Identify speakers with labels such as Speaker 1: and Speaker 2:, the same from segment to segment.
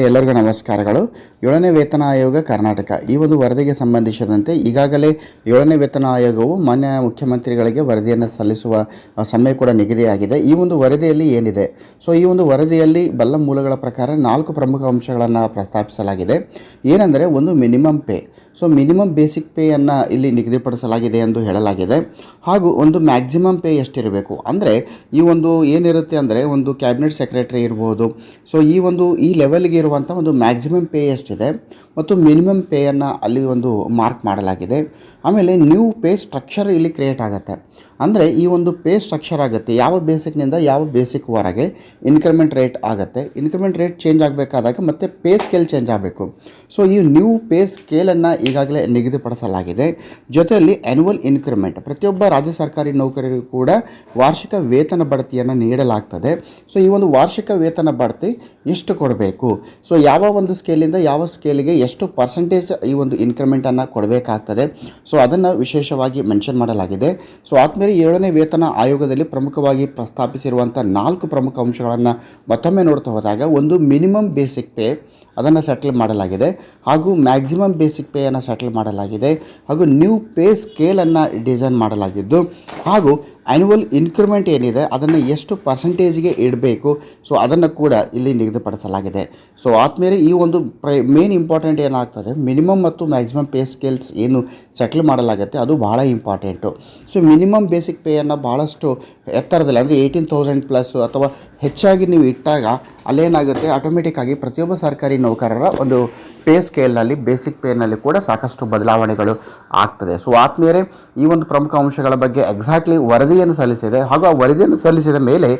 Speaker 1: ಎಲ್ಲರಿಗೂ ನಮಸ್ಕಾರಗಳು. ಏಳನೇ ವೇತನ ಆಯೋಗ ಕರ್ನಾಟಕ. ಈ ಒಂದು ವರದಿಗೆ ಸಂಬಂಧಿಸಿದಂತೆ ಈಗಾಗಲೇ ಏಳನೇ ವೇತನ ಆಯೋಗವು ಮಾನ್ಯ ಮುಖ್ಯಮಂತ್ರಿಗಳಿಗೆ ವರದಿಯನ್ನು ಸಲ್ಲಿಸುವ ಸಮಯ ಕೂಡ ನಿಗದಿಯಾಗಿದೆ. ಈ ಒಂದು ವರದಿಯಲ್ಲಿ ಏನಿದೆ? ಸೊ, ಈ ಒಂದು ವರದಿಯಲ್ಲಿ ಬಲ್ಲ ಮೂಲಗಳ ಪ್ರಕಾರ ನಾಲ್ಕು ಪ್ರಮುಖ ಅಂಶಗಳನ್ನು ಪ್ರಸ್ತಾಪಿಸಲಾಗಿದೆ. ಏನೆಂದರೆ, ಒಂದು minimum pay. So minimum basic ಪೇಯನ್ನು ಇಲ್ಲಿ ನಿಗದಿಪಡಿಸಲಾಗಿದೆ ಎಂದು ಹೇಳಲಾಗಿದೆ. ಹಾಗೂ ಒಂದು ಮ್ಯಾಕ್ಸಿಮಮ್ ಪೇ ಎಷ್ಟಿರಬೇಕು? ಅಂದರೆ, ಈ ಒಂದು ಏನಿರುತ್ತೆ ಅಂದರೆ, ಒಂದು ಕ್ಯಾಬಿನೆಟ್ ಸೆಕ್ರೆಟರಿ ಇರ್ಬೋದು. ಸೊ ಈ ಒಂದು, ಈ ಲೆವೆಲ್ಗೆ ಇರುವಂಥ ಒಂದು ಮ್ಯಾಕ್ಸಿಮಮ್ ಪೇ ಎಷ್ಟಿದೆ? ಮತ್ತು ಮಿನಿಮಮ್ ಪೇಯನ್ನು ಅಲ್ಲಿ ಒಂದು ಮಾರ್ಕ್ ಮಾಡಲಾಗಿದೆ. ಆಮೇಲೆ ನ್ಯೂ ಪೇ ಸ್ಟ್ರಕ್ಚರ್ ಇಲ್ಲಿ ಕ್ರಿಯೇಟ್ ಆಗುತ್ತೆ. ಅಂದರೆ ಈ ಒಂದು ಪೇ ಸ್ಟ್ರಕ್ಚರ್ ಆಗುತ್ತೆ. ಯಾವ ಬೇಸಿಕ್ನಿಂದ ಯಾವ ಬೇಸಿಕ್ ವರೆಗೆ ಇನ್ಕ್ರಿಮೆಂಟ್ ರೇಟ್ ಆಗುತ್ತೆ. ಇನ್ಕ್ರಿಮೆಂಟ್ ರೇಟ್ ಚೇಂಜ್ ಆಗಬೇಕಾದಾಗ ಮತ್ತೆ ಪೇ ಸ್ಕೇಲ್ ಚೇಂಜ್ ಆಗಬೇಕು. ಸೊ ಈ ನ್ಯೂ ಪೇ ಸ್ಕೇಲನ್ನು ಈಗಾಗಲೇ ನಿಗದಿಪಡಿಸಲಾಗಿದೆ. ಜೊತೆಯಲ್ಲಿ ಆ್ಯನ್ಯುವಲ್ ಇನ್ಕ್ರಿಮೆಂಟ್ ಪ್ರತಿಯೊಬ್ಬ ರಾಜ್ಯ ಸರ್ಕಾರಿ ನೌಕರರಿಗೂ ಕೂಡ ವಾರ್ಷಿಕ ವೇತನ ಬಡ್ತಿಯನ್ನು ನೀಡಲಾಗ್ತದೆ. ಸೊ ಈ ಒಂದು ವಾರ್ಷಿಕ ವೇತನ ಬಡ್ತಿ ಎಷ್ಟು ಕೊಡಬೇಕು? ಸೊ ಯಾವ ಒಂದು ಸ್ಕೇಲಿಂದ ಯಾವ ಸ್ಕೇಲಿಗೆ ಎಷ್ಟು ಪರ್ಸೆಂಟೇಜ್ ಈ ಒಂದು ಇನ್ಕ್ರಿಮೆಂಟನ್ನು ಕೊಡಬೇಕಾಗ್ತದೆ. ಸೊ ಅದನ್ನು ವಿಶೇಷವಾಗಿ ಮೆನ್ಷನ್ ಮಾಡಲಾಗಿದೆ. ಸೊ ಆದ್ಮೇಲೆ ಏಳನೇ ವೇತನ ಆಯೋಗದಲ್ಲಿ ಪ್ರಮುಖವಾಗಿ ಪ್ರಸ್ತಾಪಿಸಿರುವಂಥ ನಾಲ್ಕು ಪ್ರಮುಖ ಅಂಶಗಳನ್ನು ಮತ್ತೊಮ್ಮೆ ನೋಡ್ತಾ ಹೋದಾಗ ಒಂದು ಮಿನಿಮಮ್ ಬೇಸಿಕ್ ಪೇ ಅದನ್ನು ಸೆಟಲ್ ಮಾಡಲಾಗಿದೆ ಹಾಗೂ ಮ್ಯಾಕ್ಸಿಮಮ್ ಬೇಸಿಕ್ ಪೇಯನ್ನು ಸೆಟಲ್ ಮಾಡಲಾಗಿದೆ ಹಾಗೂ ನ್ಯೂ ಪೇ ಸ್ಕೇಲನ್ನು ಡಿಸೈನ್ ಮಾಡಲಾಗಿದ್ದು ಹಾಗೂ ಆ್ಯನ್ಯುವಲ್ ಇನ್ಕ್ರಿಮೆಂಟ್ ಏನಿದೆ, ಅದನ್ನು ಎಷ್ಟು ಪರ್ಸೆಂಟೇಜ್ಗೆ ಇಡಬೇಕು ಸೊ ಅದನ್ನು ಕೂಡ ಇಲ್ಲಿ ನಿಗದಿಪಡಿಸಲಾಗಿದೆ. ಸೊ ಆದಮೇಲೆ ಈ ಒಂದು ಪ್ರೈ ಮೇನ್ ಇಂಪಾರ್ಟೆಂಟ್ ಏನಾಗ್ತದೆ ಮಿನಿಮಮ್ ಮತ್ತು ಮ್ಯಾಕ್ಸಿಮಮ್ ಪೇ ಸ್ಕೇಲ್ಸ್ ಏನು ಸೆಟ್ಲ್ ಮಾಡಲಾಗುತ್ತೆ, ಅದು ಭಾಳ ಇಂಪಾರ್ಟೆಂಟು ಸೊ ಮಿನಿಮಮ್ ಬೇಸಿಕ್ ಪೇಯನ್ನು ಭಾಳಷ್ಟು ಎತ್ತರದಲ್ಲಿ, ಅಂದರೆ ಏಯ್ಟೀನ್ ತೌಸಂಡ್ ಪ್ಲಸ್ ಅಥವಾ ಹೆಚ್ಚಾಗಿ ನೀವು ಇಟ್ಟಾಗ, ಅಲ್ಲೇನಾಗುತ್ತೆ ಆಟೋಮೆಟಿಕ್ಕಾಗಿ ಪ್ರತಿಯೊಬ್ಬ ಸರ್ಕಾರಿ ನೌಕರರ ಒಂದು ಪೇ ಸ್ಕೇಲ್ನಲ್ಲಿ, ಬೇಸಿಕ್ ಪೇನಲ್ಲಿ ಕೂಡ ಸಾಕಷ್ಟು ಬದಲಾವಣೆಗಳು ಆಗ್ತದೆ. ಸೊ ಆತ್ಮೀಯರೇ, ಈ ಒಂದು ಪ್ರಮುಖ ಅಂಶಗಳ ಬಗ್ಗೆ ಎಕ್ಸಾಕ್ಟ್ಲಿ ವರದಿಯನ್ನು ಸಲ್ಲಿಸಿದೆ ಹಾಗೂ ಆ ವರದಿಯನ್ನು ಸಲ್ಲಿಸಿದ ಮೇಲೆ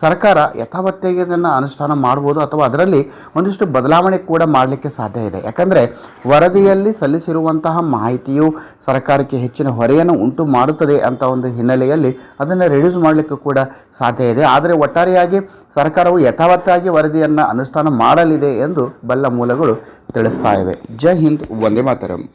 Speaker 1: ಸರ್ಕಾರ ಯಥಾವತ್ತಾಗಿ ಇದನ್ನು ಅನುಷ್ಠಾನ ಮಾಡ್ಬೋದು ಅಥವಾ ಅದರಲ್ಲಿ ಒಂದಿಷ್ಟು ಬದಲಾವಣೆ ಕೂಡ ಮಾಡಲಿಕ್ಕೆ ಸಾಧ್ಯ ಇದೆ. ಯಾಕಂದರೆ, ವರದಿಯಲ್ಲಿ ಸಲ್ಲಿಸಿರುವಂತಹ ಮಾಹಿತಿಯು ಸರ್ಕಾರಕ್ಕೆ ಹೆಚ್ಚಿನ ಹೊರೆಯನ್ನು ಉಂಟು ಮಾಡುತ್ತದೆ ಅಂತ ಒಂದು ಹಿನ್ನೆಲೆಯಲ್ಲಿ ಅದನ್ನು ರಿಡ್ಯೂಸ್ ಮಾಡಲಿಕ್ಕೆ ಕೂಡ ಸಾಧ್ಯ ಇದೆ. ಆದರೆ, ಒಟ್ಟಾರೆಯಾಗಿ ಸರ್ಕಾರವು ಯಥಾವತ್ತಾಗಿ ವರದಿಯನ್ನು ಅನುಷ್ಠಾನ ಮಾಡಲಿದೆ ಎಂದು ಬಲ್ಲ ಮೂಲಗಳು ತಿಳಿಸ್ತಾ ಇವೆ. ಜೈ ಹಿಂದ್ ವಂದೇ ಮಾತರಂ.